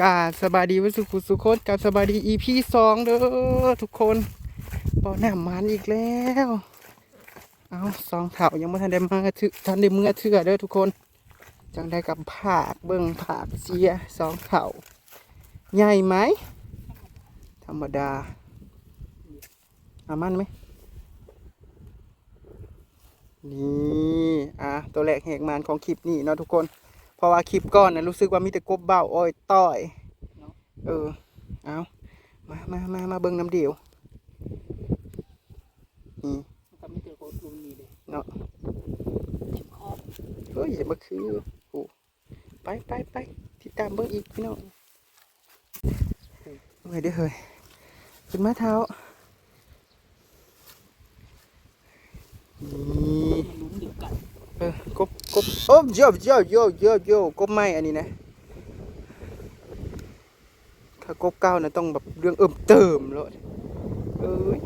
กาสบายดีวัสุขุสุคนกาสบายดีอีพีสองเด้อทุกคนปอหน้ามันอีกแล้ว เอาสองเถายังไม่ทันได้มาถือทันได้เมื่อเถื่อเด้อทุกคน จังได้กับผากเบิ่งผากเสียสองเถาใหญ่ไหม ธรรมดาอามันไหมนี่ อะ ตัวแรกแหกมานของคลิปนี้เนาะทุกคน เพราะว่าคลิปก่อนนะรู้สึกว่ามีแต่กบเบ้าอ้อยต้อยเออเอามามามามาเบิ่งน้ำเดียวนี่ก็ไม่เจอคนลุงนี่เลยเนาะเจ็บคอเฮ้ยอย่ามาคือโอ้ไปไปไปติดตามเบิ่งอีกพี่น้องเฮ้ยเด้อเฮ้ยขึ้นมาเท้านี่ มันลุ้มเดียวกัน เออก บโอ้โยโยโยโยโยกบไม้อันนี้นะ ถ้ากบเก้านะต้องแบบเรื่องเอิ่มเติมเลยเอ้ย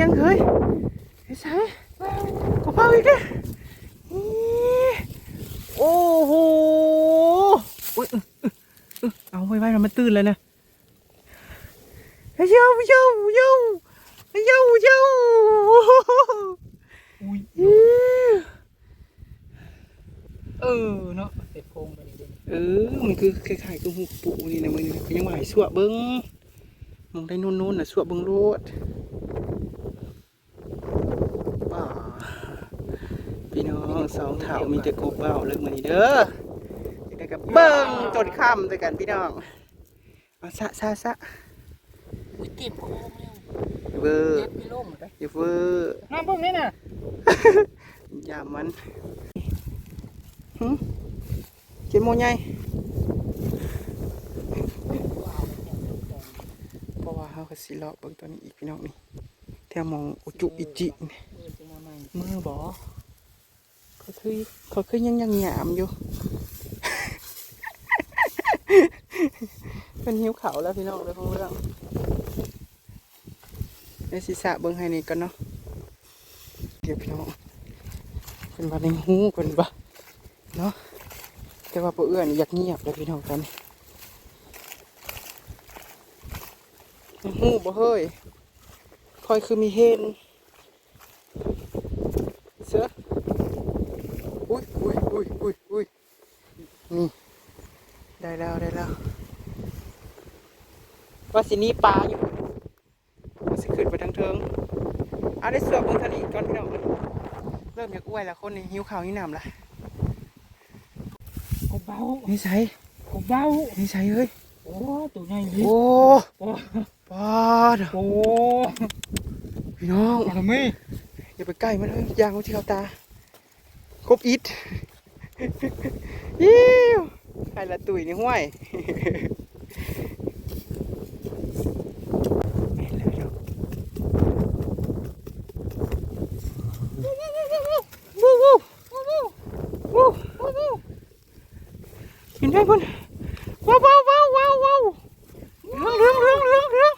ยังเฮ้ยไอ้สายกบเป้าอีกแล้วโอ้โหเอาไว้ไว้มันตื่นเลยนะเฮ้ยโยโยโยโยโย อุ้ยเออเนาะเสร็จโครงไปนี่เด้เออ มันคือคล้ายๆกับหูปูนี่นะมึงนี่ก็ยังว่าให้สวบเบิ้งมึงได้นู่นๆน่ะสวบเบิ้งโลดป่าพี่น้องสองเถามีแต่กบเบ้าเลิกมานี่เด้อจะได้กับเบิ้งจนค่ำด้วยกันพี่น้องเอาสะสะสะอุ้ยเต็มโครงแล้วอย่า เวอร์เย็บพี่โล่งหมดเลยอย่าเวอร์น้ำพวกนี้น่ะอย่ามันหึเจ็ดโมงไงว้าวเนี่ยตรงเพราะว่าเขาก็สิเลาะเบิ่งตัวนี้อีกพี่น้องนี่แถวมองอุจุอิจินี่เออจะมาใหม่มือบ่เขาคือเขาคือยังยังหยามอยู่เป็นหิวเขาวแล้วพี่น้องเลยของเรื่อง ในศีรษะเบิ่งให้นี่กันเนาะเก็บพี่น้องเป็นว่าในหูเป็นว่าเนาะแต่ว่าปเอื้อนอยากเงียบเลยพี่น้องตอนหูบ่เฮ้ยคอยคือมีเห็นเสืออุ้ยอุ้ยอุ้ยอุ้ยอุ้ยนี่ได้แล้วได้แล้วว่าสินี้ปลาอยู่ สิขึ้นไปทางเทิงเอาได้เสือบนทะเลก่อนพี่น้องเริ่มอยากอ้วยแล้วคนนี้หิวข้าวหิวน้ำละกบเบ้านี่ใส่กบเบ้านี่ใส่เฮ้ยโอ้ตัวใหญ่ดิโอ้โอ้ปอดโอ้พี่น้องทำไมอย่าไปใกล้มันเลยยางมันที่เขาตาครบอิดยิ้วใครละตุยในห้วย แม่นแล้วพี่น้องวู้วู้วู้วู้วู้วู้วู้เห็น ได้พุ่นว้าวว้าวว้าวว้าวว้าวเรื่องเรื่องเรื่องเรื่อง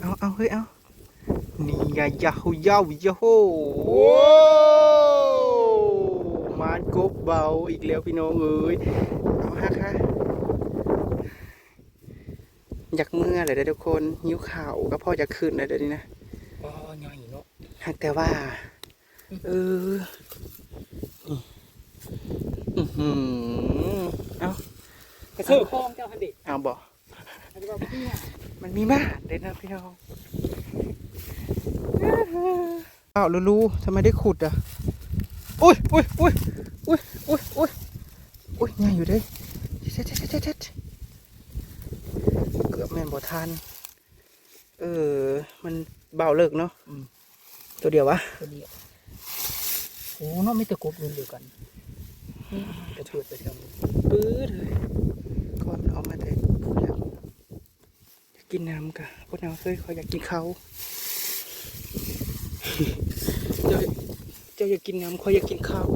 เอาเอาเฮ้ยเอานี่ไงยาฮูยาวยาโฮโอ้มานกบเบาอีกแล้วพี่น้องเอ้ยเอาฮะค่ะอยากเมื่อเลยทุกคนหิวข่าวก็พ่อจะขึ้นเลยเดี๋ยวนี้นะโอ้ใหญ่เนาะแต่ว่าเออ อื้อหือเอากระเสือโครงเจ้าฮันดิเอาบอกฮันดิว่าพี่เนี่ยมันมีมากเด็ดนะพี่น้องอ้าวลูๆทำไมได้ขุดอะอุ้ยอุ้ยอุ้ยอุ้ยอุ้ยอุ้ยอุ้ยง่ายอยู่เด้เช็ดเช็ดเช็ดเช็ดเช็ดเกือบแม่นบ่ทันเออ มันเบาเลิกเนาะตัวเดียววะตัวเดียวโอ้เนาะไม่แต่กบรุ่นเดียวกันนี่ กระเทือดไปแถวนี้ปื้อเลยก่อนออกมาแต่พูดแล้วอยากกินน้ำกะพวกน้ำเคยเขาอยากกินเขาวเจ้าเจ้าอยากกินน้ำเขาอยากกินข้าว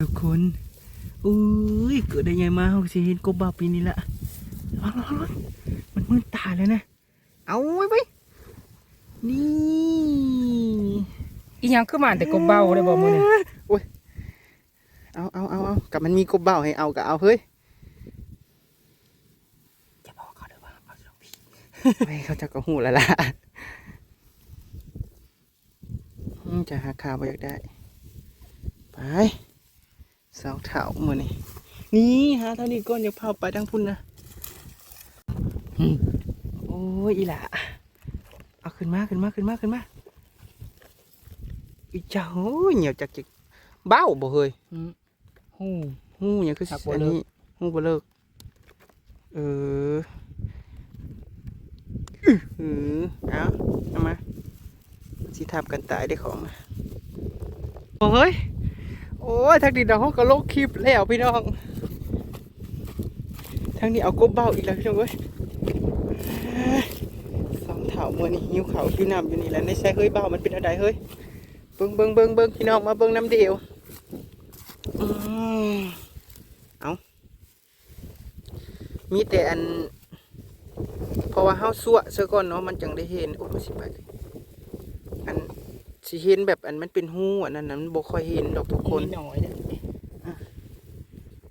ทุกคนอุ้ยเกิดได้ไงมาเขาสิเห็นกบบ้าปีนี้ละระวังระวังระวังมันมืดตาเลยนะ เอาไว้ไว้นี่ อีหยังคือมาแต่กบเบาได้บ่มื้อนี้โอ้ยเอาเอาเอาเอากับมันมีกบเบ้าให้เอาก็เอาเฮ้ยจะบอกเขาเด้อว่าเอาสองพี่ไม่เขาจะก็หูแล้วล่ะอืมจะหาข่าวบ่อยากได้ ไปสาวเถามือนี่นี่หาเท่านี้ก่อนอย่าเผาไปทางพุ่นนะอืมโอ้ยอีหล่ะเอาขึ้นมาขึ้นมาขึ้นมาขึ้นมา อีเจ้าโอ้ยเหนียวจากจิกเบ้าบ่เฮ้ยอืมฮู้หูหยังคือหักบ่อันเลิกนี้หูบ่เลิก เอออื้อหือเอาเอามาสิทับกันตายได้ของมาโอ้เฮ้ย โอ้ยทางนี้เราก็ลงคลิปแล้วพี่น้องทางนี้เอากบเบ้าอีกแล้วพี่น้องเว้ยสองเถามือนี่หิวเขาวหิวน้ำอยู่นี่แหล้วในใช้เฮ้ยเบ้ามันเป็นอะไรเฮ้ย เบิ้งเบิ้งเบิ้งเบิ้งพี่น้องมาเบิ้งน้ำเดียวอืมเอามีแต่อันเพราะว่าเฮาสั่วซะก่อนเนาะมันจังได้เห็นโอ้ยสิไปเลยอันสิเห็นแบบอันมันเป็นหูอันนั้นน่ะมันบ่ค่อยเห็นดอกทุกคนมีน้อยเด้อ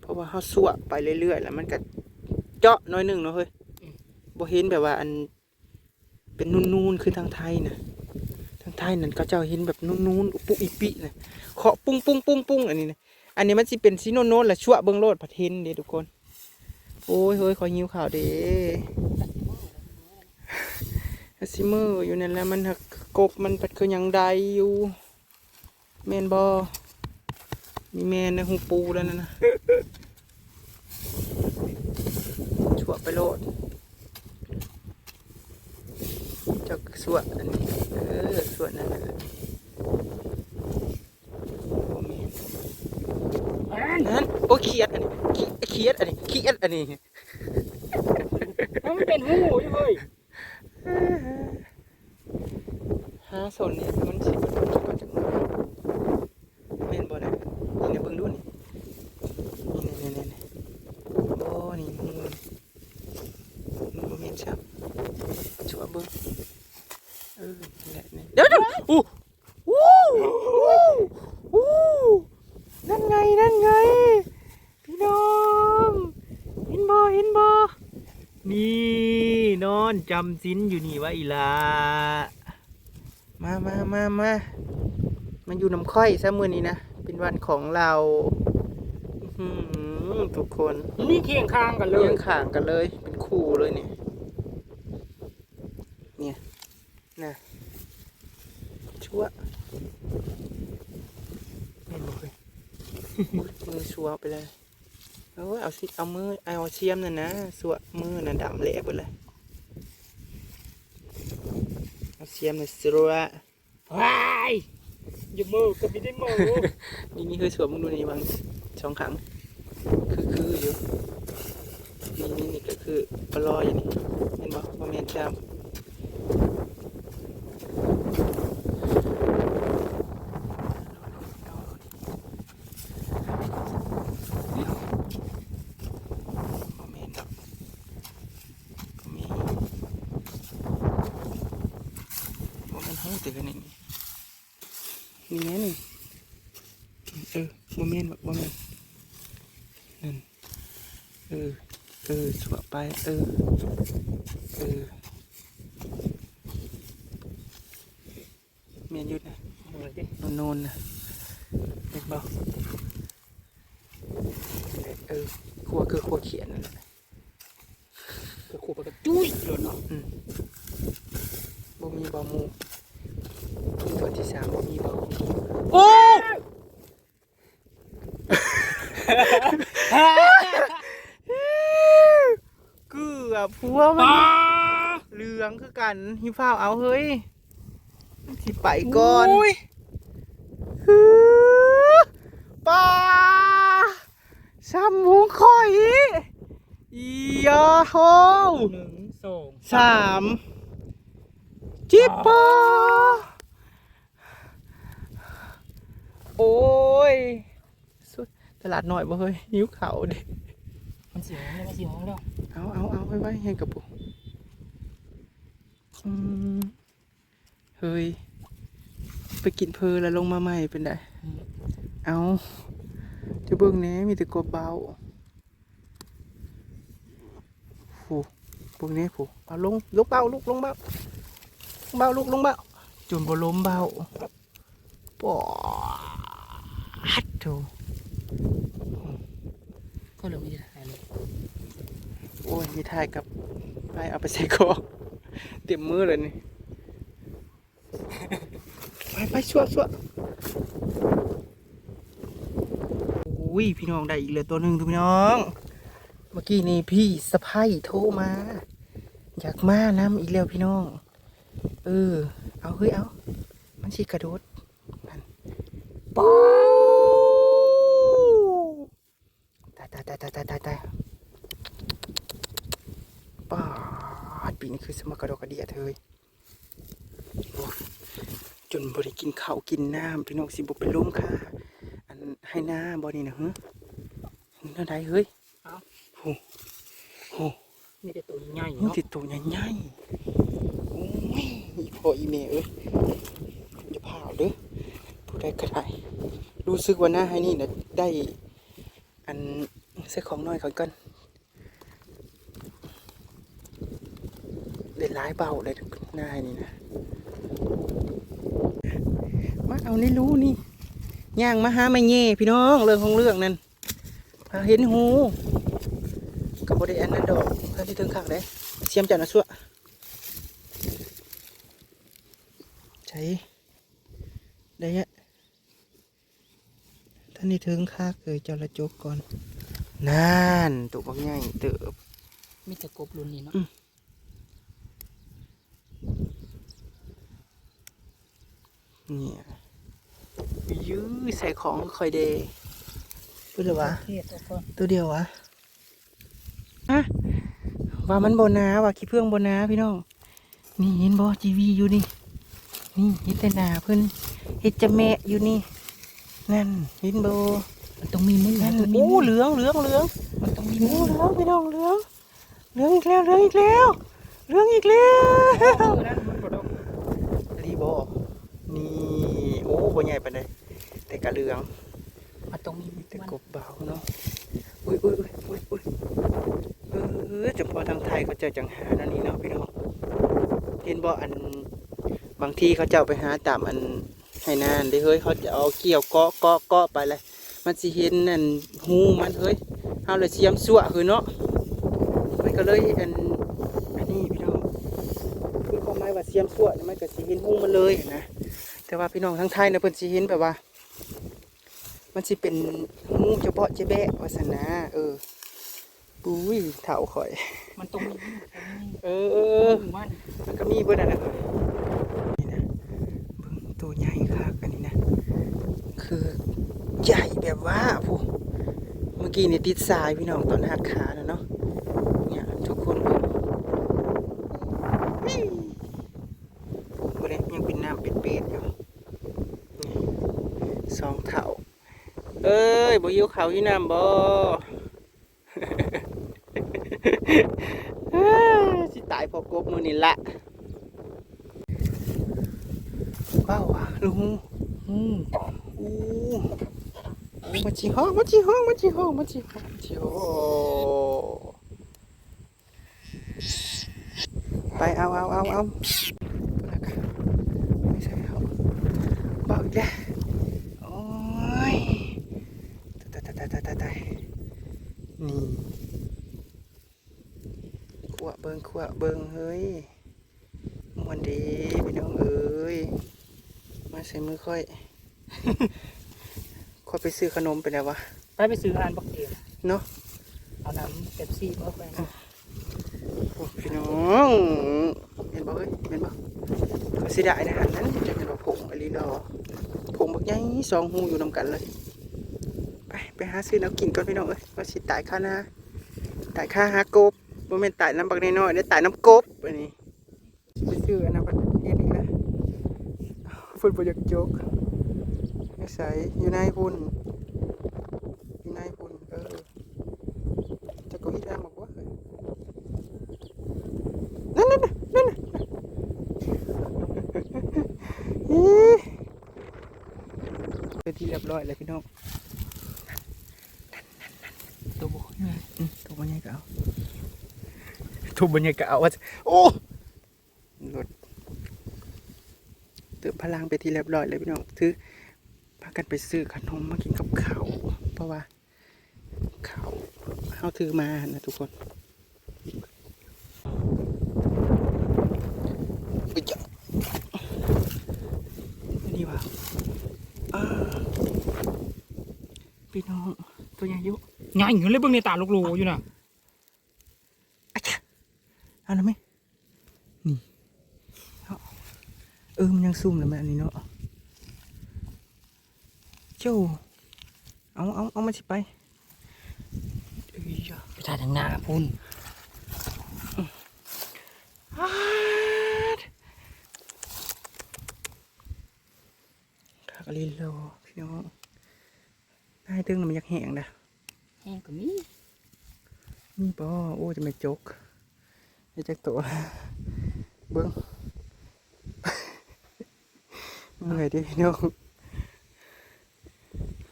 เพราะว่าเขาสั่วไปเรื่อยๆแล้วมันก็เจาะน้อยหนึ่งเนาะเฮ้ยบ่เห็นแบบว่าอันเป็นนูนๆคือทางไทยนะ ทายนั่นก็เจ้าเห็นแบบนู้นๆอุปุอิปินะเคาะปุ้งปุ้งปุ้งปุ้งอันนี้นะอันนี้มันสิเป็นซีโนโนนและชั่วเบิ้งโลดผัดเทนเด้ทุกคน โอ้ยเฮ้ยขอหิวข่าวเด้ฮัสซิเมอร์อยู่นั่นแหละมันหักกบมันปัดคือยังใดอยู่แมนบอมีแมนนะหูปูแล้วนั่นะชั่วไปโลดจากสวดอันนี้เออ สวดนั่นแหละนั้นโอ้เขียดอันนี้ขี้เขียดอันนี้เขียดอันนี้มันเป็นฮู้อยู่เว้ยหาสนนี่มันสิมันมันก็จะมาเม่นบ่ได้นี่นะเบิ่งดูนี่นี่นี่นี่นี่โอ้นี่มูนมูนบ่แม่นครับชั่วเบิ่งเออนี่แหละนี่เดี๋ยวเดี๋ยวอู้อู้อู้อู้นั่นไงนั่นไง พี่น้องเห็นบ่เห็นบ่ นี่นอนจำสินอยู่นี่วะอีหลา มามามามามันอยู่น้ำค่อยซะมือนี้นะ เป็นวันของเราอื้อหือทุกคนนี่เคียงข้างกันเลเลี้ยยงข่างกันเลย เป็นคู่เลยเนี่ย เนี่ยนะชั่วเห็นบ่เลยอุ๊ยมือชัวไปเลย เอ้ยเอาสิเอามือเอาเชียมนั่นนะสัวมือน่ะดำแหลกไปเลยเอาเชียมน่ะสัวว้ายอย่ามือก็ไม่ได้มือนี่นี่คือสวมมึงดูนี่บางสองครั้งคือคืออยู่นี่นี่นี่ก็คือปลอยอยู่นี่เห็นบ่ว่าแม่นจำบ่แม่นดอกก็มีบ่แม่นเฮ้ยแต่กันนี่นี่แม่นี่ เออโมเมนต์โมเมนต์นั่นเออ เออสวะไป เออ เออเมียนหยุดนะมือดิโนนโนนนะเห็นเปล่าเออครัวคือครัวเขียนนั่นแหละก็ขู่ไปก็จุ้ยหล่นเนาะบ่มีบ่หมูตัวที่สามบ่มีบ่โอ้ เกือบพัวมันเหลืองคือกันฮิฟ้าวเอาเฮ้ยสิไปก่อนโยฮือปลาซ้ำหูข่อยอียาโฮหนึ่งสองสามจิบปอโอ้ยสุดตลาดหน่อยบ่เฮ้ยหิวเขาวเด็ มันเสียงแล้วมันเสียงแล้วเอาเอาเอาไว้ไว้ให้กับปูอืมเฮ้ย ไปกินเพลแล้วลงมาใหม่เป็นไดเอาจะเบิ่งแหน่มีแต่กบเบาฟูเบิ่งแหน่ฟูเอาลงลงเบาลูกลงเบาลงเบาลูกลงเบาจนบ่ล้มเบาปอดโถก็เลยไม่ได้ถ่า ยเลยโอ้ยมีถ่ายกับไปเอาไปใส่คอเต็มมือเลยนี่ ไปไปชั่วชั่วอุ้ยพี่น้องได้อีกเลยตัวหนึ่งทุกพี่น้อง เมื่อกี้นี่พี่สะพ้ายโทรมา อยากมาน้ำอีกแล้วพี่น้อง เออ เอาเฮ้ยเอา มันชีกระโดดนั่นป๊าวตายตายตายตายตายตายตายป้า ดปีนี้คือสมกระโดดกระเดียเธอโอ้ยจนบริกินข้าวกินน้ำพี่น้องสิบเป็นลมค่ะ อันให้หน้าบอนี่นะเฮ้ยนั่นใดเฮ้ยเอ้าโอ้โหมีแต่ตัวใหญ่มันเนาะติดตัวใหญ่ๆโอ้ยอีพ่ออีเมเอ้ยอย่าพาเอาเด้อผู้ใดก็ได้รู้สึกว่าหน้าให้นี่นะได้ อันใส่ของน้อยเขากัน เด็ดร้ายเบาเลยหน้าหนี่นะมาเอานี่รู้นี่ย่างมาหาไม่เง่พี่น้องเรื่องของเรื่องนั่นพาเห็นหูกับบริอันนั้นดอกท่านที่ถึงข้างเลยเสียมจันทร์สัวใช้ได้ยะท่านที่ถึงข้าเคยเจ้าละจกก่อนนั่นตัวบักใหญ่เติบมีแต่กบรุ่นนี้เนาะ อืม เนี่ยยื้อใส่ของคอยเดพูดเลยวะเทศแล้วก็ตัวเดียววะอะว่ามันบนาว่าขี้เพื่องบนาพี่น้องนี่เห็นบ่จีวีอยู่นี่ นี่เห็นแต่หนาเพิ่นเห็ดจะแม่อยู่นี่ นั่นเห็นบ่มันต้องมีมือนั่นมันมีโอ้มือเหลืองเหลืองเหลืองมันต้องมีเหลืมืองอเหลืองพี่น้องเหลืองเหลืองอีกแล้วเหลืองอีกแล้วเหลืองอีกแล้วรีบอนี่โอ้ บ่ใหญ่ปานใดแต่กะเหลืองมันต้องมีมือแต่มันกบเบาเนาะอุ้ยอุ้ยอุ้ยอุ้ยอุ้ยเออจะพอทางไทยเขาเจะจังหานั่นนี่เนาะพี่น้องเห็นบ่อันบางทีเขาเจ้าไปหาตามอันให้นานได้เฮ้ยเขาจะเอาเกี่ยวเกาะเกาะเกาะไปเลยมันสิเห็นนั่นหูมันเฮ้ยเอาเลยเสียมสั่วคือเนาะมันก็เลยอันอันนี้พี่น้องคือความหมายว่าเสียมสั่วนี่มันก็สิเห็นหูมันเลยนะ แต่ว่าพี่น้องทั้งไทยนะเพิ่นสิเห็นแบบว่า มันสิเป็นงูเฉพาะเจแบะวาสนาเออปุ้ยเถ่าข่อย มันต้องมีมือเออเออมือมันมันก็มีเบิดอันนะนี่นะเบิ่งตัวใหญ่คักอันนี้นะ คือใหญ่แบบว่าผู้เมื่อกี้นี่ติดสายพี่น้องตอนหัดขานะเนาะ เนี่ยทุกคนเบิ่งนี่บ่ได้ยังเป็นน้ำเป็ดๆอยู่นี่สองเท่า เอ้ยบ่อยู่เขาอยู่น้ำบ่เอ้ยสิตายเพอกบมือนี่ละเบ้าอะลุงอืมอู้อู้มาจีห้องมาจีห้องมาจีห้องมาจีห้องมาจีห้องไปเอาเอาเอาเอาไม่ใช่เอาเบ้าอีกแล้วโอ้ยตายตายตายตายตายตายนี่ ขวเบิง ขวเบิงเฮ้ยมวนดีพี่น้องเอ้ยมาใส่มือค่อย ค่อยไปซื้อขนมไปแล้ววะไปไปซื้ออาหารบักเดียวเนาะเอาน้ำเป๊ปซี่มาไปโอ้พี่น้องเห็นบ่เฮ้ยเห็นบ่ก็สิได้นะหันนั้นจะเป็นว่าผงอลีดอผงบักใหญ่สองหูอยู่นำกันเลย ไปไปหาซื้อน้ำกินก่อนพี่น้องเอ้ยว่าสิตายค่าหน้าตายค่าหากบ บ่แม่นตายน้ำบักน้อยๆได้ตายน้ำกบอันนี้ไปซื้ออันนั้นประเทศอีกแล้วฝุ่นบ่อยากจกไม่ใส่อยู่ในหุ่นอยู่ในหุ่นเออจะก็ฮิตทางบอกว่านั่นนั่นนั่นนั่นอีเป็นที่เรียบร้อยเลยพี่น้อง ตัวบ่ใหญ่ อืมถูกบรรยากาศ ถูบรรยากาศว่าโอ้รถเติมพลังไปที่เรียบร้อยเลยพี่น้องถือพากันไปซื้อขนมมากินกับเขาเพราะว่าเขาเขาถือมานะทุกคนอุ๊ยจ้ะนี่ว่าพี่น้องตัวใหญ่ยุใหญ่อยู่เลยเบิ่งในตาลูกโลอยู่นะ เอาละไหมนี่เอาเออ มันยังซุ่มเลยไหมอันนี้เนาะเจ้าเอาเอาเอามาสิไปเอ้ยจ้ะไปถ่ายทางหน้าพุ่นฮัดขากะลินโลพี่น้องได้ตึงน่ะมันอยากแห้งนะแห้งก็มีนี่ปอโอ้จะไม่จก ไอ้จักตัวเบิ้งเมื่อยดิพี่น้อง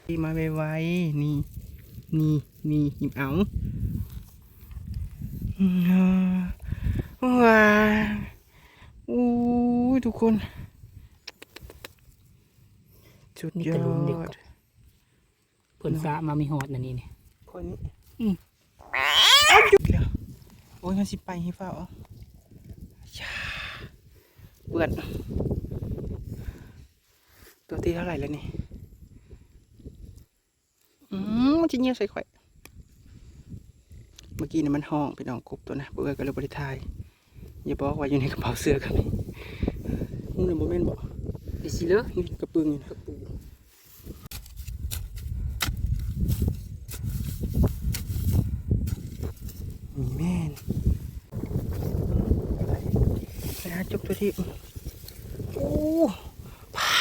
ดีมาไวๆนี่นี่นี่หยิบเอาอืมว้าอู้ยทุกคนสุดยอดเพิ่นสระมามีฮอดนั่นนี่นี่คนนี้ อืม เอาหยุดแล้ว โอ้ยงั้นสิไปให้ฟ้าเอาชาเปื่อน ตัวที่เท่าไหร่แล้วนี่ อืมมันจะเงียบใส่ข่อย เมื่อกี้นี่มันห้องพี่น้องกบตัวนะเบื่อก็เลยบริทาย อย่าบอกว่าอยู่ในกระเป๋าเสื้อกันนี่มึงเลยโมเมนต์บอกดิสิเลอนี่กระปึงอยู่นะ กระปู มีแม่นไปไปหา จุกตัวที่โอ้พา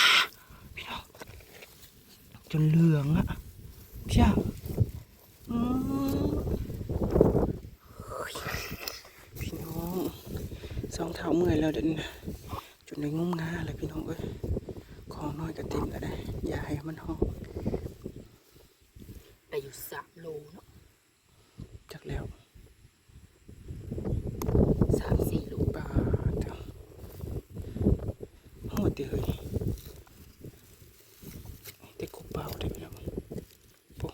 พี่น้องจนเหลืองอะเพี่ยอืมเฮ้ยพี่น้องสองเท้าเมื่อยแล้วเดินจนได้งุ้มงาเลยพี่น้องเอ้ยของน้อยก็เต็มแล้วได้อย่าให้มันห้อง ไปอยู่สามโลเนาะ จักแล้ว สามสี่โล ปลาเถอะโหดเฮ้ยแต่กบเปล่าได้ไปแล้วปุ๊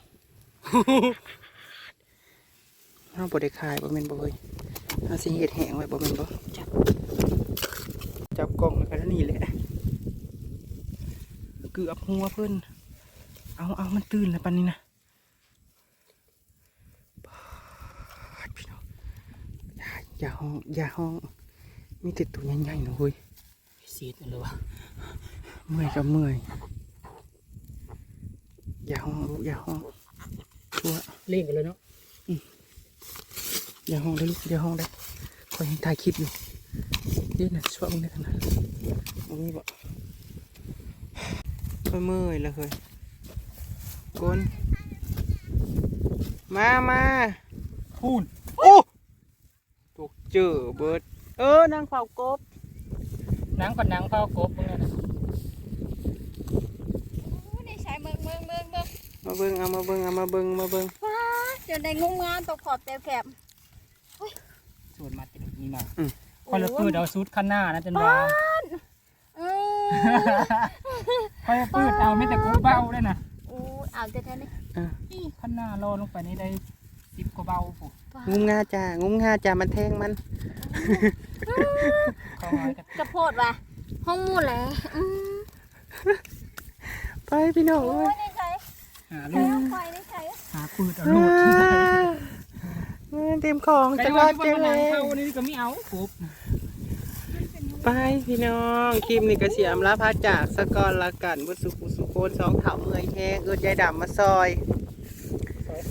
เราบ่ได้ขายบ่แม่นบ่เฮ้ยเอาสิเฮ็ดแห้งไว้บ่แม่นบ่จับจับกล่องแล้วก็นี่แหละเกือบหัวเพิ่นเอาเอามันตื่นแล้วปันนี้นะปาดพี่น้องอย่าอย่าห้องอย่าห้องมีแต่ตัวใหญ่ๆนะเฮ้ยซีดนั่นเลยวะเมื่อยก็เมื่อยอย่าห้องลูกอย่าห้อง ชั่วเล่นกันเลยเนาะอย่าห้องได้ลูกอย่าห้องได้คอยเห็นถ่ายคลิปอยู่เด่นน่ะช่วยมึงได้ขนาดมึงมีบ่ค่อยเมื่อยแล้วเฮ้ยกนมามาพูนโอ้ตกเจอเบิดเออนางเฝ้ากบนางกับนางเฝ้ากบเบิ่งนั่นน่ะนี่ใช้เมืองเมืองเมืองเมือง มาเบิ่งเอามาเบิ่งเอามาเบิ่งมาเบิ่งว้าจนได้งุ้มงานตกขอบแตวแคบสวนมาติดนี่มาอืมคอยละปืดเอาซุดข้างหน้านะจนว่าอืมคอยละปืดเอาไม่แต่กูเบาได้นะอู้เอาแต่แท้นี่ข้างหน้าโลลงไปนี่ได้สิบกว่าเบาปุ๊งุ้มงาจ้างุ้มงาจ้ามันแทงมันเขาไว้กันกระโพดว่ะห้องหมูแหละอืมไปพี่น้องโอ้เอ้ยยนี่ใช้ หาใช้ลูกเอาไปนี่ใช้หาปืดเอาลูกเอ้ยเต็มของไปจะรว่าอดที่เจ๊ว่าเลนางยเข้านี่ก็ไม่เอาปุ๊บไปพี่น้องคลิปนี้ก็เสียมลาพาจากสกอรละกันบุสุขุสุโคนสองเถาเมื่อยแห้งเอิดยายดำมาซอย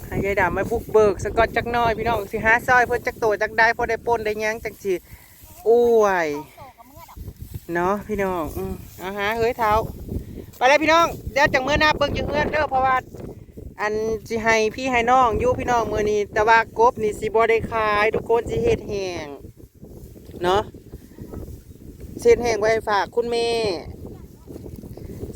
ให้ยายดำมาบุกเบิกสกอตจักหน้อยพี่น้องสิหาซอยเพื่อจักโตจักได้พอได้ปนได้หยังจักสิอ้วยโตกับเมื่อดอกเนาะพี่น้องอืมเอาหาเฮ้ยเท้า ไปเลยพี่น้องเดี๋ยวจังเมื่อหน้าเบิ่งอยู่เฮือนเด้อเพราะว่าอันสิให้พี่ให้น้องอยู่พี่น้องมื้อนี้ แต่ว่ากบนี่สิบ่ได้ขายทุกคนสิเฮ็ดแห้งเนาะสิเฮ็ดแห้งไว้ฝากคุณแม่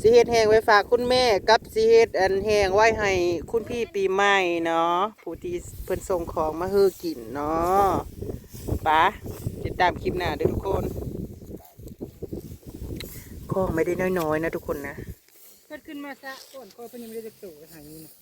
สิเฮ็ดแหงไว้ฝากคุณแม่กับสิเฮ็ดอันแหงไว้ให้คุณพี่ปีใหม่เนาะผู้ที่เพิ่นส่งของมาเฮือกินเนาะปะติดตามคลิปหน้าเด้อทุกคนของไม่ได้น้อยๆนะทุกคนนะ ขึ้นมาซะก่อนก็เพิ่นยังไม่ได้จะโตู่หายนี่นะ